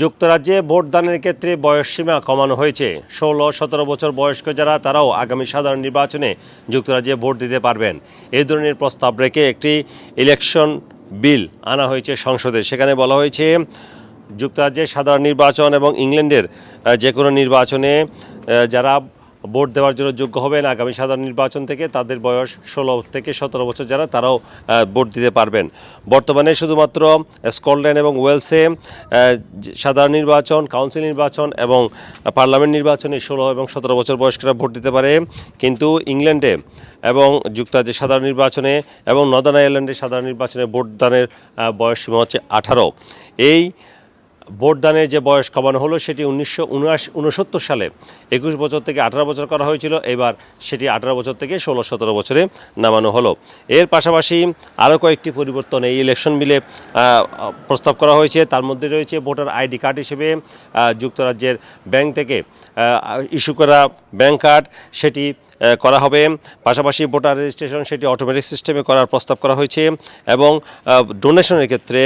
যুক্তরাজ্যে ভোটদানের ক্ষেত্রে বয়সসীমা কমানো হয়েছে। ষোলো, সতেরো বছর বয়স্ক যারা, তারাও আগামী সাধারণ নির্বাচনে যুক্তরাজ্যে ভোট দিতে পারবেন। এই ধরনের প্রস্তাব রেখে একটি ইলেকশন বিল আনা হয়েছে সংসদে। সেখানে বলা হয়েছে যুক্তরাজ্যের সাধারণ নির্বাচন এবং ইংল্যান্ডের যে কোনো নির্বাচনে যারা ভোট দেওয়ার জন্য যোগ্য হবেন আগামী সাধারণ নির্বাচন থেকে। তাদের বয়স ষোলো থেকে সতেরো বছর যারা, তারাও ভোট দিতে পারবেন। বর্তমানে শুধুমাত্র স্কটল্যান্ড এবং ওয়েলসে সাধারণ নির্বাচন, কাউন্সিল নির্বাচন এবং পার্লামেন্ট নির্বাচনে ষোলো এবং সতেরো বছর বয়স্করা ভোট দিতে পারে। কিন্তু ইংল্যান্ডে এবং যুক্তরাজ্যের সাধারণ নির্বাচনে এবং নর্দার্ন আয়ারল্যান্ডের সাধারণ নির্বাচনে ভোটদানের বয়স সীমা হচ্ছে আঠারো। এই ভোটদানের যে বয়স কমানো হলো, সেটি উনিশশো উনসত্তর সালে একুশ বছর থেকে আঠারো বছর করা হয়েছিল। এবার সেটি আঠারো বছর থেকে ষোলো, সতেরো বছরে নামানো হলো। এর পাশাপাশি আরও কয়েকটি পরিবর্তন এই ইলেকশন বিলে প্রস্তাব করা হয়েছে। তার মধ্যে রয়েছে ভোটার আইডি কার্ড হিসেবে যুক্তরাজ্যের ব্যাংক থেকে ইস্যু করা ব্যাংক কার্ড। সেটি করা হবে। পাশাপাশি ভোটার রেজিস্ট্রেশন সেটি অটোমেটিক সিস্টেমে করার প্রস্তাব করা হয়েছে এবং ডোনেশনের ক্ষেত্রে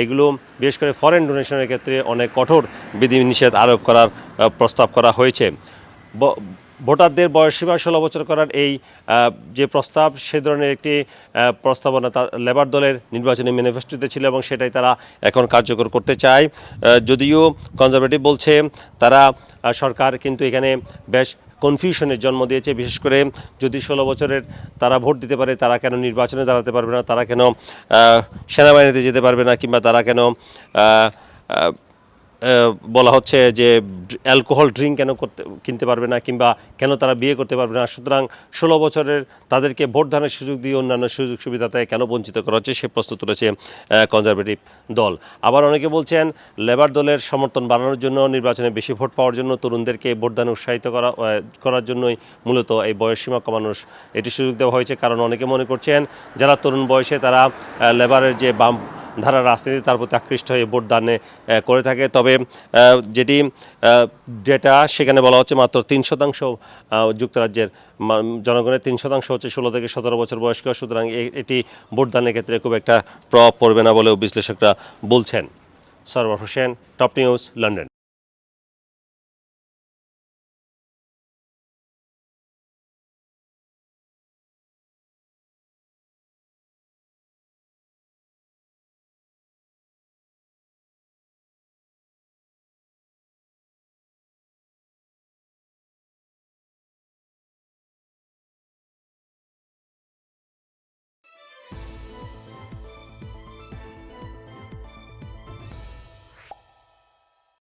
এইগুলো বিশেষ করে ফরেন ডোনেশনের ক্ষেত্রে অনেক কঠোর বিধিনিষেধ আরোপ করার প্রস্তাব করা হয়েছে। ভোটারদের বয়সসীমা ষোলো বছর করার এই যে প্রস্তাব, সে ধরনের একটি প্রস্তাবনা তা, লেবার দলের নির্বাচনী ম্যানিফেস্টোতে ছিল এবং সেটাই তারা এখন কার্যকর করতে চায়। যদিও কনজারভেটিভ বলছে, তারা সরকার কিন্তু এখানে বেশ কনফিউশনের জন্ম দিয়েছে। বিশেষ করে যদি ষোলো বছরের তারা ভোট দিতে পারে, তারা কেন নির্বাচনে দাঁড়াতে পারবে না? তারা কেন সেনাবাহিনীতে যেতে পারবে না? কিংবা তারা কেন বলা হচ্ছে যে অ্যালকোহল ড্রিঙ্ক কেন করতে, কিনতে পারবে না কিংবা কেন তারা বিয়ে করতে পারবে না। সুতরাং ষোলো বছরের তাদেরকে ভোট দানের সুযোগ দিয়ে অন্যান্য সুযোগ সুবিধা কেন বঞ্চিত করা হচ্ছে সে প্রশ্ন তুলেছে কনজারভেটিভ দল। আবার অনেকে বলছেন, লেবার দলের সমর্থন বাড়ানোর জন্য, নির্বাচনে বেশি ভোট পাওয়ার জন্য তরুণদেরকে ভোটদানে উৎসাহিত করা করার জন্যই মূলত এই বয়সসীমা কমানোর এটি সুযোগ দেওয়া হয়েছে। কারণ অনেকে মনে করছেন, যারা তরুণ বয়সে তারা লেবারের যে বাম ধারা রাজনীতি তার প্রতি আকৃষ্ট হয়ে ভোট দানে করে থাকে। তবে যেটি ডেটা সেখানে বলা হচ্ছে মাত্র তিন শতাংশ যুক্তরাজ্যের জনগণের তিন শতাংশ হচ্ছে ষোলো থেকে সতেরো বছর বয়স্ক। সুতরাং এটি ভোটদানের ক্ষেত্রে খুব একটা প্রভাব পড়বে না বলেও বিশ্লেষকরা বলছেন। Sarwar Hossain, top news, London.